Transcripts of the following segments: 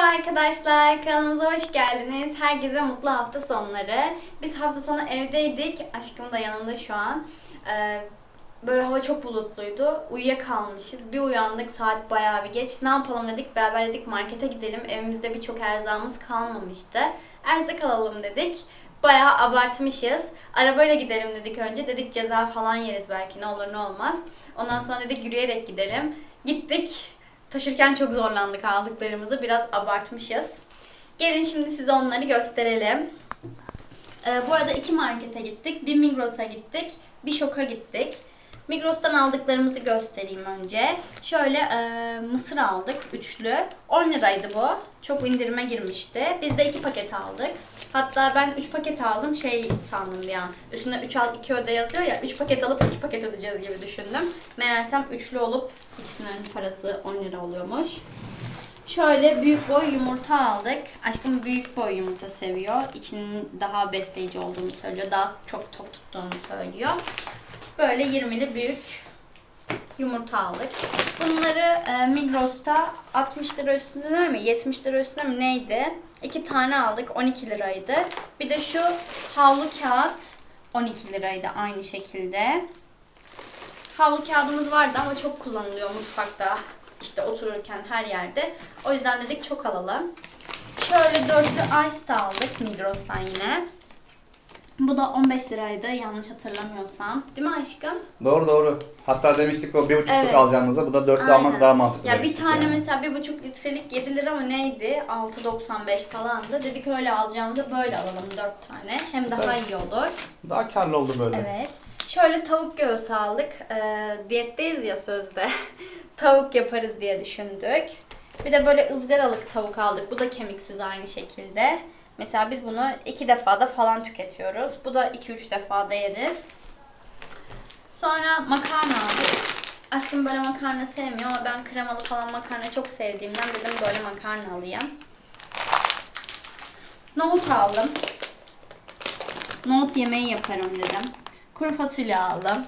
arkadaşlar, kanalımıza hoş geldiniz. Herkese mutlu hafta sonları. Biz hafta sonu evdeydik. Aşkım da yanımda şu an. Ee, böyle hava çok bulutluydu. Uyuyakalmışız. Bir uyandık saat bayağı bir geç. Ne yapalım dedik. Beraber dedik markete gidelim. Evimizde birçok erzağımız kalmamıştı. Erzak alalım dedik. Bayağı abartmışız. Arabayla gidelim dedik önce. Dedik ceza falan yeriz belki ne olur ne olmaz. Ondan sonra dedik yürüyerek gidelim. Gittik. Taşırken çok zorlandık aldıklarımızı. Biraz abartmışız. Gelin şimdi size onları gösterelim. Ee, bu arada iki markete gittik. Bir Migros'a gittik. Bir Şok'a gittik. Migros'tan aldıklarımızı göstereyim önce. Şöyle e, mısır aldık. Üçlü. 10 liraydı bu. Çok indirime girmişti. Biz de iki paket aldık. Hatta ben 3 paket aldım. Şey sandım bir an. Üstünde 3 al 2 öde yazıyor ya. 3 paket alıp 2 paket ödeyeceğiz gibi düşündüm. Meğersem üçlü olup ikisinin parası 10 lira oluyormuş. Şöyle büyük boy yumurta aldık. Aşkım büyük boy yumurta seviyor. İçinin daha besleyici olduğunu söylüyor. Daha çok tok tuttuğunu söylüyor. Böyle 20'li büyük yumurta aldık. Bunları e, Migros'ta 60 lira üstünde mi 70 lira üstünde mi neydi? İki tane aldık 12 liraydı. Bir de şu havlu kağıt 12 liraydı aynı şekilde. Havlu kağıdımız vardı ama çok kullanılıyor mutfakta. işte otururken her yerde. O yüzden dedik çok alalım. Şöyle dörtlü ice de aldık Migros'tan yine. Bu da 15 liraydı yanlış hatırlamıyorsam. Değil mi aşkım? Doğru doğru. Hatta demiştik o bir buçukluk Evet. alacağımıza bu da dörtlü almak Aynen. daha mantıklı. Ya bir demiştik tane yani. mesela bir buçuk litrelik 7 lira mı neydi? 6.95 falandı. Dedik öyle alacağımıza böyle alalım 4 tane. Hem daha Evet. iyi olur. Daha karlı oldu böyle. Evet. Şöyle tavuk göğsü aldık. Ee, diyetteyiz ya sözde. tavuk yaparız diye düşündük. Bir de böyle ızgaralık tavuk aldık. Bu da kemiksiz aynı şekilde. Mesela biz bunu iki defada falan tüketiyoruz. Bu da 2-3 defada yeriz. Sonra makarna aldık. Aşkım böyle makarna sevmiyor ama ben kremalı falan makarna çok sevdiğimden dedim böyle makarna alayım. Nohut aldım. Nohut yemeği yaparım dedim. Kuru fasulye aldım.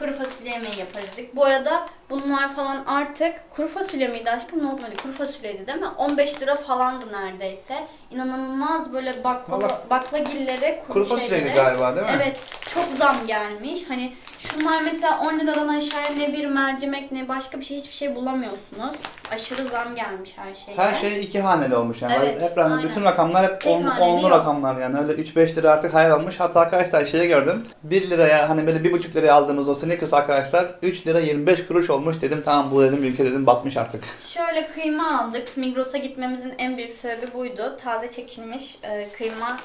Kuru fasulye yemeği yaparız dedik. Bu arada bunlar falan artık kuru fasulye miydi aşkım? Nohut muydu? Kuru fasulyeydi değil mi? 15 lira falandı neredeyse. İnanılmaz böyle baklava, Vallahi- baklagilleri, kuru, Kuru fasulyeydi şeyleri- galiba değil mi? Evet, çok zam gelmiş. Hani şunlar mesela 10 liradan aşağıya ne bir mercimek ne başka bir şey hiçbir şey bulamıyorsunuz. Aşırı zam gelmiş her şeye. Her şey iki haneli olmuş yani. Evet, hep aynen. bütün rakamlar hep Tek on, haneli onlu yok. rakamlar yani. Öyle 3-5 lira artık hayal olmuş. Hatta arkadaşlar şeyi gördüm. 1 liraya hani böyle 1,5 liraya aldığımız o Snickers arkadaşlar 3 lira 25 kuruş olmuş. Dedim tamam bu dedim ülke dedim batmış artık. Şöyle kıyma aldık. Migros'a gitmemizin en büyük sebebi buydu. Taze çekilmiş e, kıyma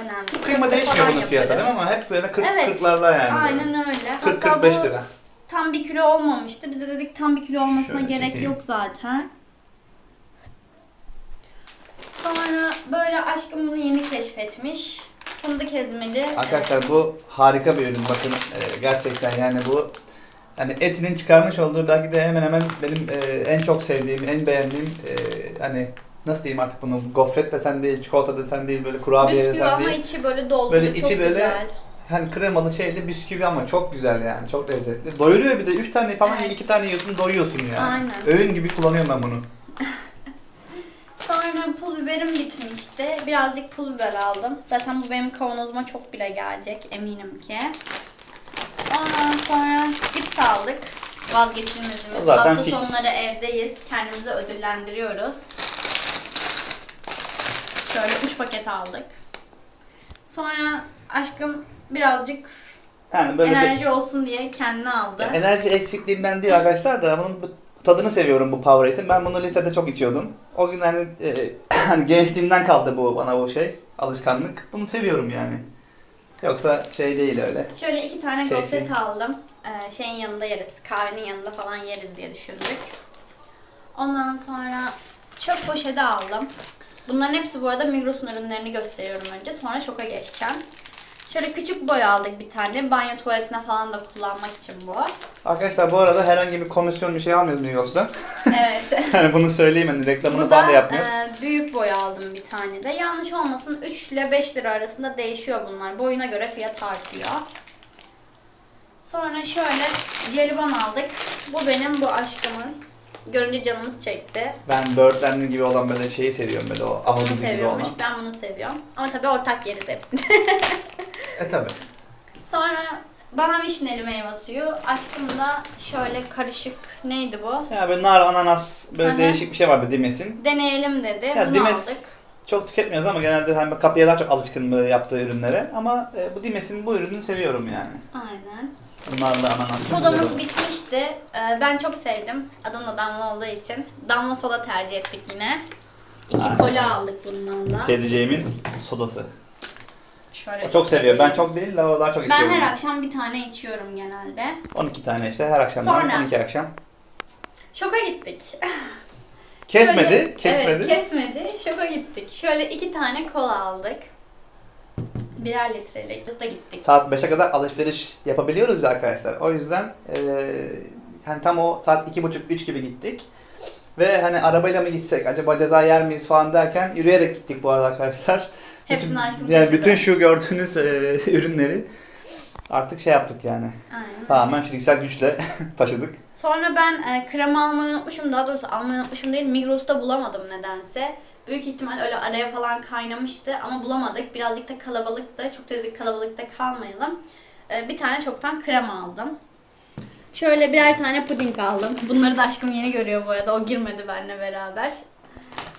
önemli. Kıyma değişmiyor bunun fiyatı yaparız. değil mi ama hep böyle 40 Evet. 40'larda yani. Aynen öyle. Hatta 40-45 bu lira. tam bir kilo olmamıştı. Biz de dedik tam bir kilo olmasına Şöyle gerek çekeyim. yok zaten. Sonra böyle aşkım bunu yeni keşfetmiş. Fındık ezmeli. Arkadaşlar bu harika bir ürün bakın e, gerçekten yani bu hani etinin çıkarmış olduğu belki de hemen hemen benim e, en çok sevdiğim, en beğendiğim e, hani nasıl diyeyim artık bunu gofret desen değil, çikolata desen değil, böyle kurabiye Bisküvi desen ama değil. içi böyle dolgulu Böyle çok içi böyle güzel. Hani kremalı şeyli bisküvi ama çok güzel yani, çok lezzetli. Doyuruyor bir de 3 tane falan Evet. 2 tane yiyorsun doyuyorsun yani. Aynen. Öğün gibi kullanıyorum ben bunu. Sonra pul biberim bitmişti. Birazcık pul biber aldım. Zaten bu benim kavanozuma çok bile gelecek eminim ki. Ondan sonra cips aldık. Vazgeçilmezimiz. Zaten Hafta fix. sonları evdeyiz. Kendimizi ödüllendiriyoruz. Şöyle 3 paket aldık. Sonra aşkım birazcık Yani böyle bir enerji olsun diye kendine aldı. Ya enerji eksikliğinden değil arkadaşlar da bunun bu- tadını seviyorum bu Powerade. Ben bunu lisede çok içiyordum. O gün hani, e, hani gençliğimden kaldı bu bana bu şey alışkanlık. Bunu seviyorum yani. Yoksa şey değil öyle. Şöyle iki tane Keyfi. gofret aldım. Ee, şeyin yanında yeriz. Kahvenin yanında falan yeriz diye düşündük. Ondan sonra çöp poşeti aldım. Bunların hepsi bu arada Migros'un ürünlerini gösteriyorum önce. Sonra şoka geçeceğim. Şöyle küçük boy aldık bir tane. Banyo tuvaletine falan da kullanmak için bu. Arkadaşlar bu arada herhangi bir komisyon bir şey almıyoruz Migros'ta. Evet. hani bunu söyleyeyim hani reklamını Bu da da yapmıyoruz. e, büyük boy aldım bir tane de. Yanlış olmasın 3 ile 5 lira arasında değişiyor bunlar. Boyuna göre fiyat artıyor. Sonra şöyle jelibon aldık. Bu benim bu aşkımın. Görünce canımız çekti. Ben böğürtlenli gibi olan böyle şeyi seviyorum böyle o Bunu ahududu gibi seviyormuş. olan. Ben bunu seviyorum. Ama tabii ortak yeriz hepsini. E tabi. Sonra bana vişneli meyve suyu. Aşkım da şöyle karışık neydi bu? Ya böyle nar, ananas böyle Hı hı. değişik bir şey vardı Dimes'in. Deneyelim dedi. Ya bunu Dimes aldık. çok tüketmiyoruz ama genelde hani kapıya daha çok alışkın böyle yaptığı ürünlere. Ama e, bu Dimes'in bu ürünü seviyorum yani. Aynen. Bunlarla ananas. Sodamız bitmişti. Ee, ben çok sevdim. Adım da Damla olduğu için. Damla soda tercih ettik yine. İki Aynen. kola aldık bundan da. Sevdiceğimin sodası. Şöyle çok seviyor. Ben çok değil de o daha çok Ben içiyorum. her akşam bir tane içiyorum genelde. 12 tane işte her akşam Sonra. 12 akşam. Şoka gittik. Kesmedi, Şöyle- kesmedi. Evet kesmedi. Şoka gittik. Şöyle iki tane kola aldık. Birer litrelik da gittik. Saat 5'e kadar alışveriş yapabiliyoruz ya arkadaşlar. O yüzden eee hani tam o saat 2.30-3 gibi gittik. Ve hani arabayla mı gitsek, acaba ceza yer miyiz falan derken yürüyerek gittik bu arada arkadaşlar. Hepsini Bütün- aşkım Yani taşıdı. bütün şu gördüğünüz eee, ürünleri artık şey yaptık yani. Aynen. Tamamen fiziksel güçle taşıdık. Sonra ben e, krema almayı unutmuşum. Daha doğrusu almayı unutmuşum değil. Migros'ta bulamadım nedense. Büyük ihtimal öyle araya falan kaynamıştı ama bulamadık. Birazcık da kalabalıktı. Çok da dedik kalabalıkta kalmayalım. E, bir tane çoktan krema aldım. Şöyle birer tane puding aldım. Bunları da aşkım yeni görüyor bu arada. O girmedi benimle beraber.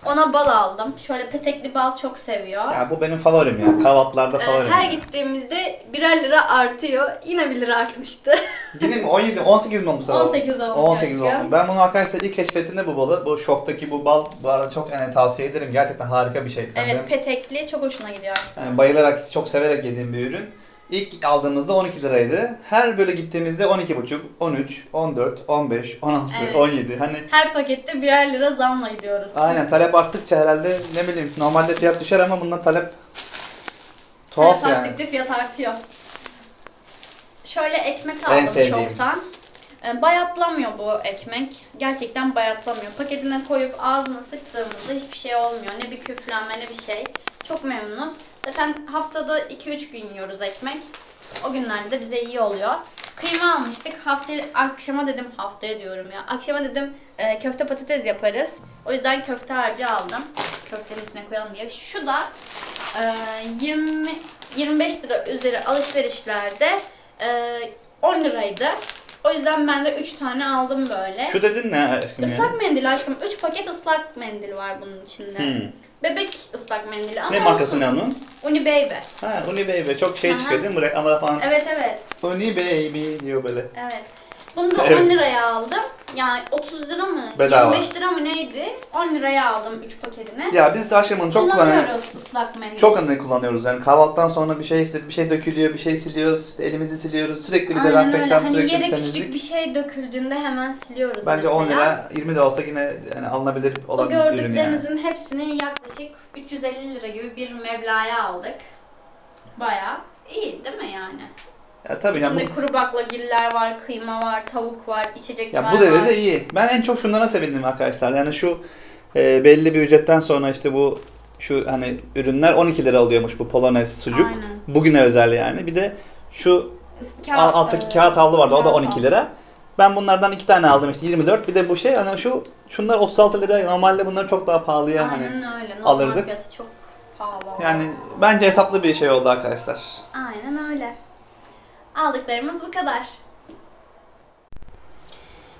Ona bal aldım. Şöyle petekli bal çok seviyor. Ya bu benim favorim ya. Kahvaltılarda E, favorim. her yani. gittiğimizde birer lira artıyor. Yine bir lira artmıştı. Yine mi? 17, 18 mi sefer? 18 olmuş 18 aşkım. oldu. Ben bunu arkadaşlar ilk keşfettiğimde bu balı, bu şoktaki bu bal bu arada çok yani tavsiye ederim. Gerçekten harika bir şey. Yani Evet petekli çok hoşuna gidiyor aşkım. benim, yani bayılarak, çok severek yediğim bir ürün. İlk aldığımızda 12 liraydı. Her böyle gittiğimizde 12,5, 13, 14, 15, 16, Evet. 17. Hani Her pakette birer lira zamla gidiyoruz. aynen talep arttıkça herhalde ne bileyim normalde fiyat düşer ama bundan talep tuhaf Her yani. pakette fiyat artıyor. Şöyle ekmek En aldım sevdiğimiz. çoktan. Ee, Bayatlamıyor bu ekmek. Gerçekten bayatlamıyor. Paketine koyup ağzına sıktığımızda hiçbir şey olmuyor. Ne bir küflenme ne bir şey. Çok memnunuz. Zaten haftada 2-3 gün yiyoruz ekmek. O günlerde de bize iyi oluyor. Kıyma almıştık. Hafta akşama dedim haftaya diyorum ya. Akşama dedim e, köfte patates yaparız. O yüzden köfte harcı aldım. Köftenin içine koyalım diye. Şu da e, 20 25 lira üzeri alışverişlerde e, 10 liraydı. O yüzden ben de 3 tane aldım böyle. Şu dedin ne aşkım? Islak mendil aşkım. 3 paket ıslak mendil var bunun içinde. Hmm. Bebek ıslak mendili ama Ne markası olsun. ne onun? Uni Baby. Ha, Uni Baby. Çok şey Aha. çıkıyor değil mi? Reklamlar falan. Evet evet. Uni Baby diyor böyle. Evet. Bunu da Evet. 10 liraya aldım. Yani 30 lira mı? Bedava. 25 lira mı neydi? 10 liraya aldım 3 paketini. Ya biz aşkımın çok kullanıyoruz. Kullanıyoruz ıslak mendil. Çok anı kullanıyoruz yani kahvaltıdan sonra bir şey işte bir şey dökülüyor, bir şey siliyoruz, elimizi siliyoruz, sürekli bir Aynen öyle. dezenfektan, Hani sürekli yere bir temizlik. bir şey döküldüğünde hemen siliyoruz Bence mesela. 10 lira, 20 de olsa yine yani alınabilir O olan bir ürün yani. gördüklerinizin hepsini yaklaşık 350 lira gibi bir meblağa aldık. Bayağı iyi değil mi yani? Ya tabii İçinde bu, kuru baklagiller var, kıyma var, tavuk var, içecekler ya bu var. devirde iyi. Ben en çok şunlara sevindim arkadaşlar. Yani şu e, belli bir ücretten sonra işte bu şu hani ürünler 12 lira oluyormuş bu polonez sucuk. Aynen. Bugüne özel yani. Bir de şu Kağıt- Al- alttaki e, kağıt havlu vardı o da kağıt 12 havlu. lira. Ben bunlardan iki tane aldım işte 24. Bir de bu şey hani şu şunlar 36 lira. Normalde bunlar çok daha pahalıya hani. Aynen öyle. Normal alırdık. fiyatı çok pahalı. Yani bence hesaplı bir şey oldu arkadaşlar. Aynen öyle. Aldıklarımız bu kadar.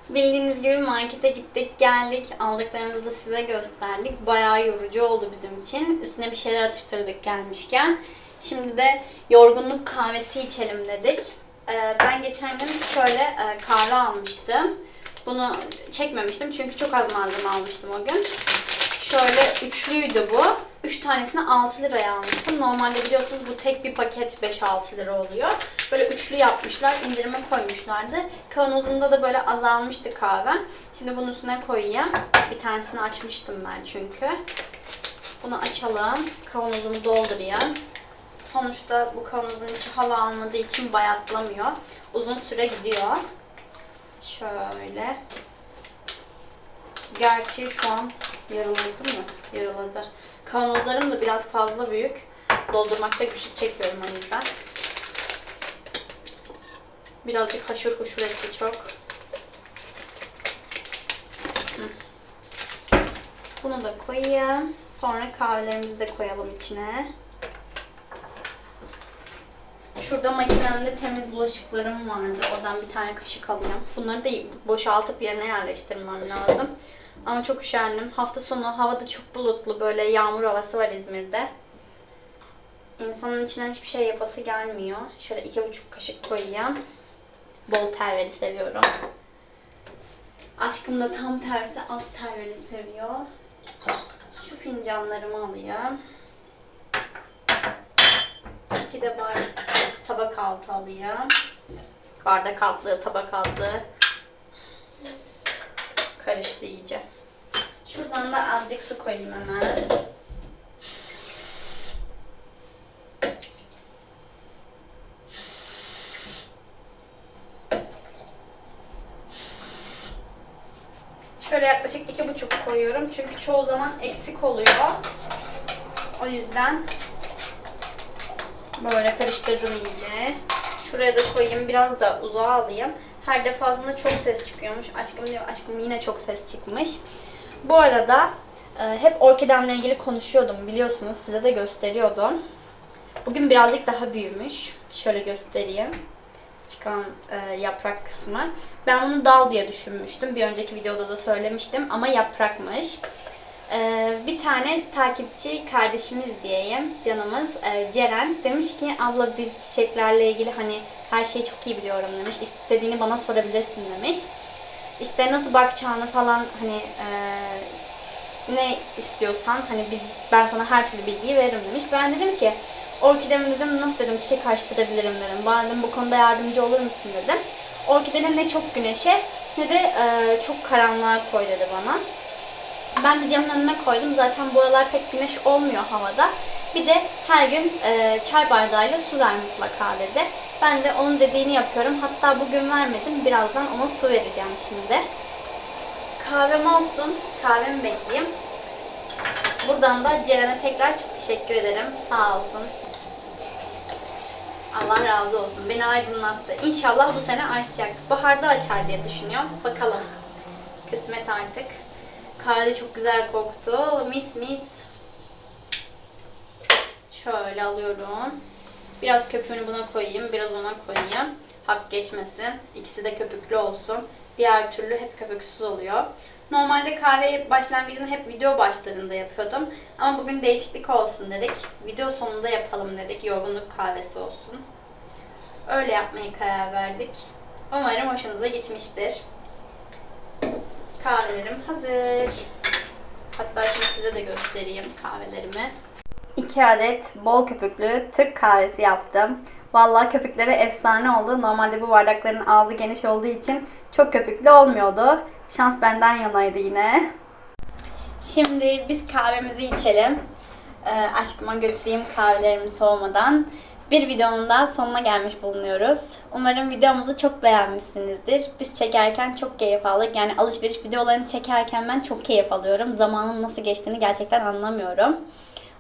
Bildiğiniz gibi markete gittik geldik. Aldıklarımızı da size gösterdik. Bayağı yorucu oldu bizim için. Üstüne bir şeyler atıştırdık gelmişken. Şimdi de yorgunluk kahvesi içelim dedik. Ee, ben geçen gün şöyle e, kahve almıştım. Bunu çekmemiştim çünkü çok az malzeme almıştım o gün. Şöyle üçlüydü bu. Üç tanesini 6 liraya almıştım. Normalde biliyorsunuz bu tek bir paket 5-6 lira oluyor. Böyle üçlü yapmışlar, indirime koymuşlardı. Kavanozumda da böyle azalmıştı kahve. Şimdi bunun üstüne koyayım. Bir tanesini açmıştım ben çünkü. Bunu açalım. Kavanozumu doldurayım. Sonuçta bu kavanozun içi hava almadığı için bayatlamıyor. Uzun süre gidiyor. Şöyle. Gerçi şu an yarıladı mı? Yarıladı. Kavanozlarım da biraz fazla büyük. Doldurmakta güçlük çekiyorum o yüzden. Birazcık haşır huşur etti çok. Bunu da koyayım. Sonra kahvelerimizi de koyalım içine. Şurada makinemde temiz bulaşıklarım vardı. Oradan bir tane kaşık alayım. Bunları da boşaltıp yerine yerleştirmem lazım. Ama çok üşendim. Hafta sonu havada çok bulutlu. Böyle yağmur havası var İzmir'de. İnsanın içinden hiçbir şey yapası gelmiyor. Şöyle iki buçuk kaşık koyayım. Bol terveli seviyorum. Aşkım da tam tersi az terveli seviyor. Şu fincanlarımı alayım. İki de bar tabak altı alayım. Bardak altlığı, tabak altlığı. Karıştı iyice. Şuradan da azıcık su koyayım hemen. Şöyle yaklaşık iki buçuk koyuyorum. Çünkü çoğu zaman eksik oluyor. O yüzden böyle karıştırdım iyice. Şuraya da koyayım. Biraz da uzağa alayım. Her defasında çok ses çıkıyormuş. Aşkım diyor, aşkım yine çok ses çıkmış. Bu arada e, hep orkidemle ilgili konuşuyordum biliyorsunuz. Size de gösteriyordum. Bugün birazcık daha büyümüş. Şöyle göstereyim çıkan e, yaprak kısmı. Ben bunu dal diye düşünmüştüm. Bir önceki videoda da söylemiştim ama yaprakmış. E, bir tane takipçi kardeşimiz diyeyim, canımız e, Ceren demiş ki abla biz çiçeklerle ilgili hani her şeyi çok iyi biliyorum demiş. İstediğini bana sorabilirsin demiş. İşte nasıl bakacağını falan hani e, ne istiyorsan hani biz ben sana her türlü bilgiyi veririm demiş. Ben dedim ki orkidemi dedim nasıl dedim çiçek açtırabilirim dedim. Bana dedim bu konuda yardımcı olur musun dedim. Orkidenin ne çok güneşe ne de e, çok karanlığa koy dedi bana. Ben de camın önüne koydum. Zaten bu aralar pek güneş olmuyor havada. Bir de her gün e, çay bardağıyla su ver mutlaka dedi. Ben de onun dediğini yapıyorum. Hatta bugün vermedim. Birazdan ona su vereceğim şimdi. Kahvem olsun. Kahvemi bekleyeyim. Buradan da Ceren'e tekrar çok teşekkür ederim. Sağ olsun. Allah razı olsun. Beni aydınlattı. İnşallah bu sene açacak. Baharda açar diye düşünüyorum. Bakalım. Kısmet artık. Kahve çok güzel koktu. Mis mis. Şöyle alıyorum. Biraz köpüğünü buna koyayım. Biraz ona koyayım. Hak geçmesin. İkisi de köpüklü olsun. Diğer türlü hep köpüksüz oluyor. Normalde kahve başlangıcını hep video başlarında yapıyordum. Ama bugün değişiklik olsun dedik. Video sonunda yapalım dedik. Yorgunluk kahvesi olsun. Öyle yapmaya karar verdik. Umarım hoşunuza gitmiştir. Kahvelerim hazır. Hatta şimdi size de göstereyim kahvelerimi. 2 adet bol köpüklü Türk kahvesi yaptım. Vallahi köpükleri efsane oldu. Normalde bu bardakların ağzı geniş olduğu için çok köpüklü olmuyordu. Şans benden yanaydı yine. Şimdi biz kahvemizi içelim. Ee, aşkıma götüreyim kahvelerimi soğumadan. Bir videonun daha sonuna gelmiş bulunuyoruz. Umarım videomuzu çok beğenmişsinizdir. Biz çekerken çok keyif aldık. Yani alışveriş videolarını çekerken ben çok keyif alıyorum. Zamanın nasıl geçtiğini gerçekten anlamıyorum.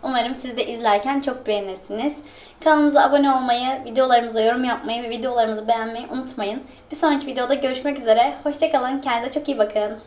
Umarım siz de izlerken çok beğenirsiniz. Kanalımıza abone olmayı, videolarımıza yorum yapmayı ve videolarımızı beğenmeyi unutmayın. Bir sonraki videoda görüşmek üzere. Hoşçakalın. Kendinize çok iyi bakın.